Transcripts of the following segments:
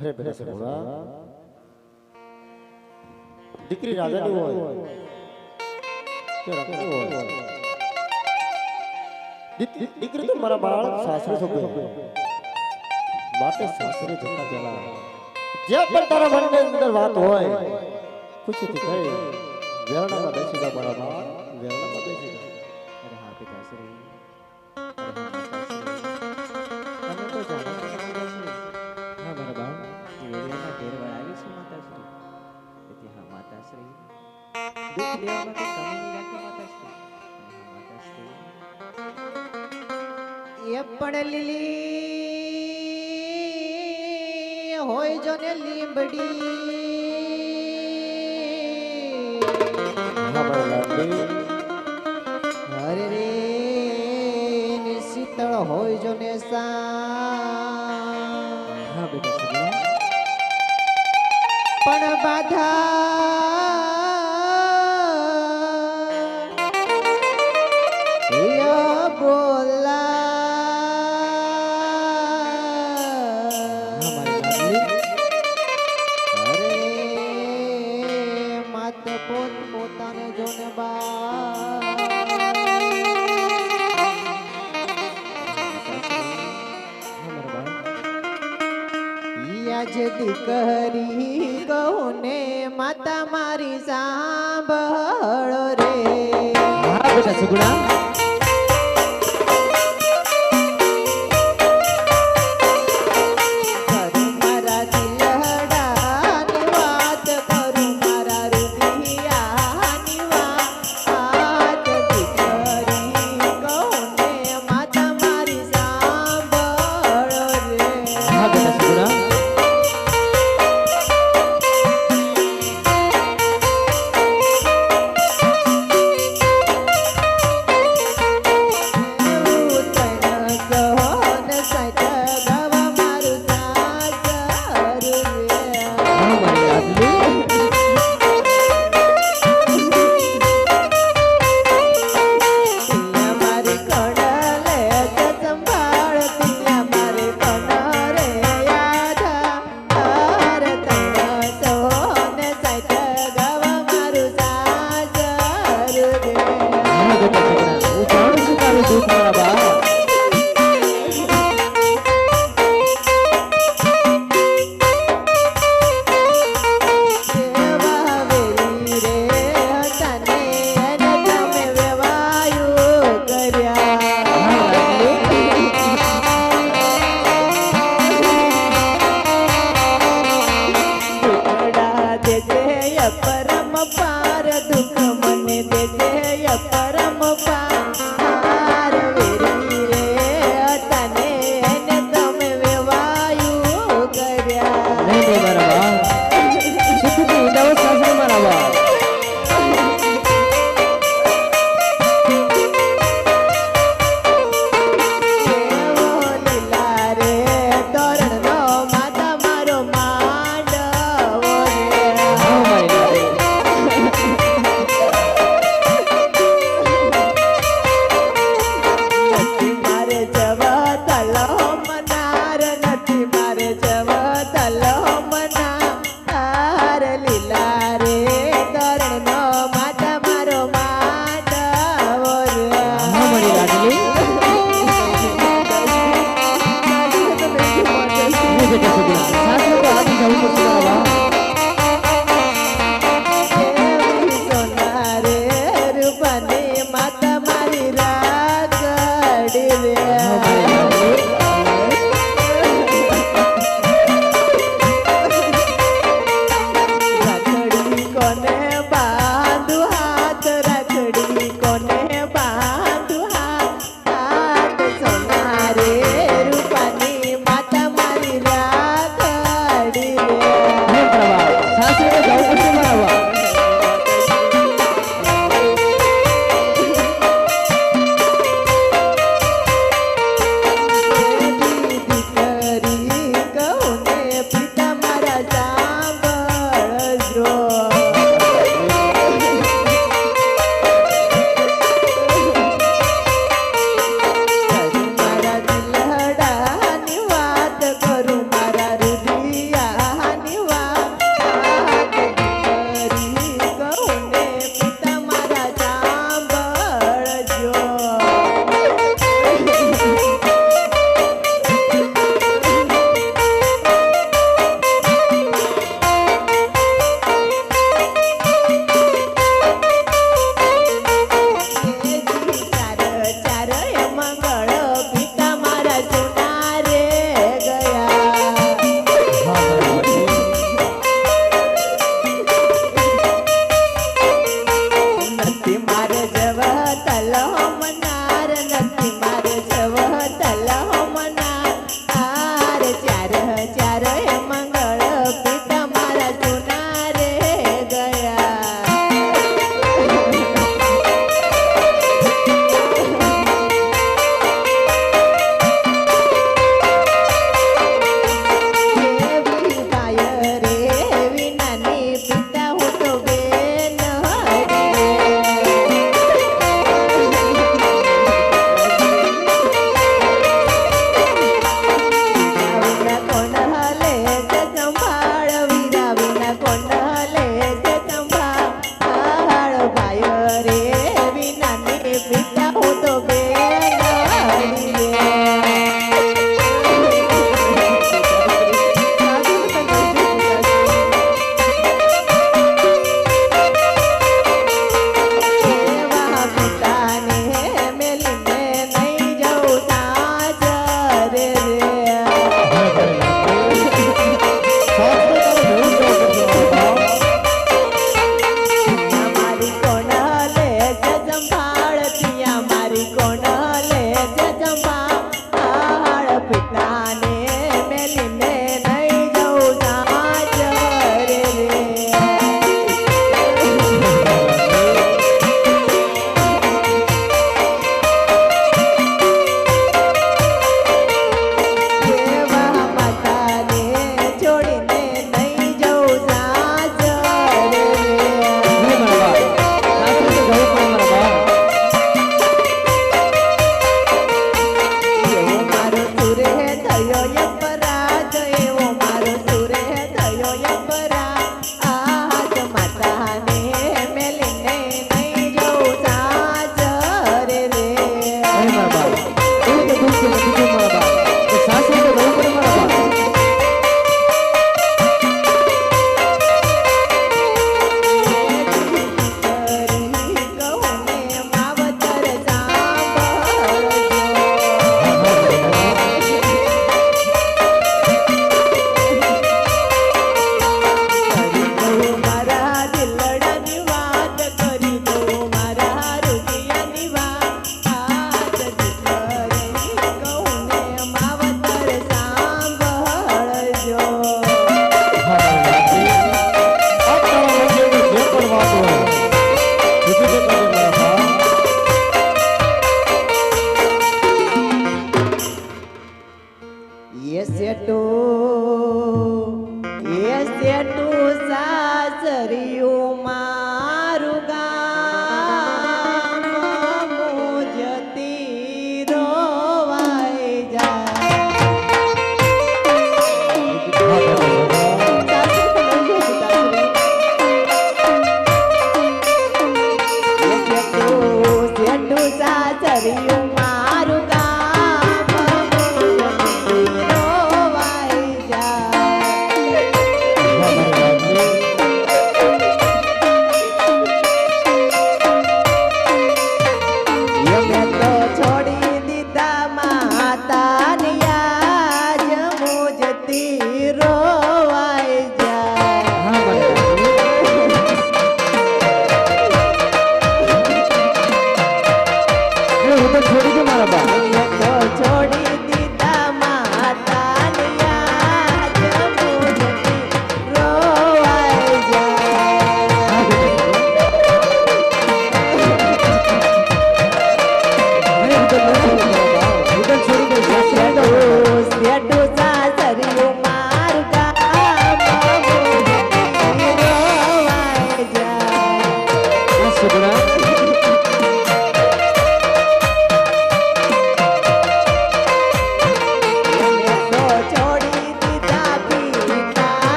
અરે બેટા સગુણા દીકરી રાજાની હોય. કે રખડી હોય. દીક- દીકરી તો મારા બાળ સાસરે છોકરો માટે સાસરે જતા પહેલા. જ્યાં પણ તારા મનની અંદર વાત હોય ખુશીથી કહી વેરણામાં બેસી જા મારા બાળ વેરણામાં બેસી જા. અરે હા પિતાશ્રી કમી માતાશ્રી એ પણ લીલી હોય જો ને લીંબડી. હરે રે શીતળ હોય જો ને સા પણ બાધા બાળ યાજ દીકરી કહુને માતા મારી સાંભળો રે. હા Владимира.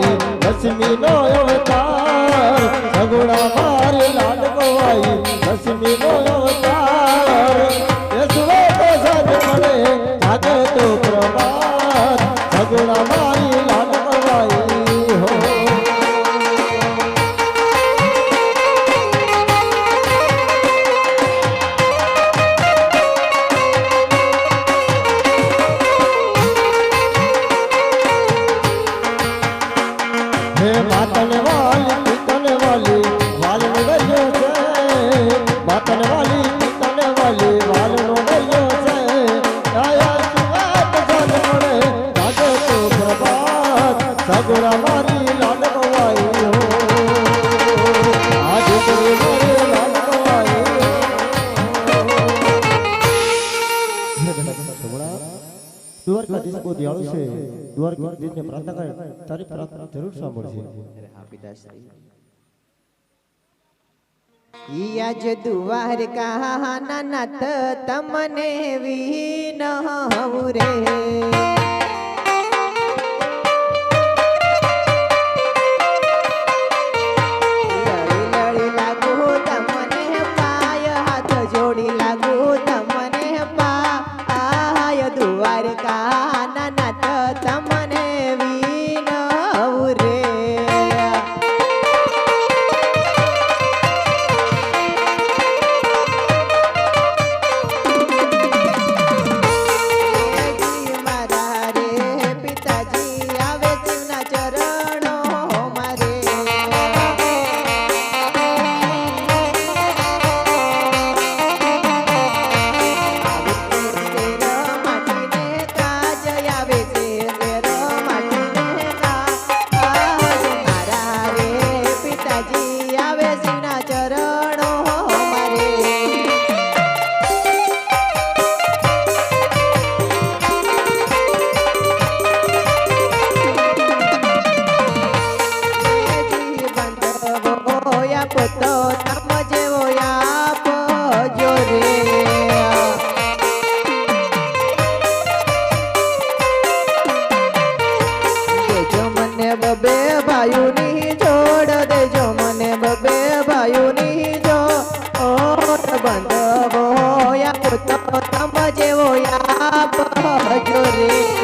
Lassimi, no, you're દ્વારકાધીશ બહુ દયાળુ છે? દ્વારકાધીશને પ્રાર્થના કરે? તારી પ્રાર્થના જરૂર સાંભળશે હા, પિતાશ્રી. યાજ દ્વારકા નાનત તમને વિન રે. মায়া বজরে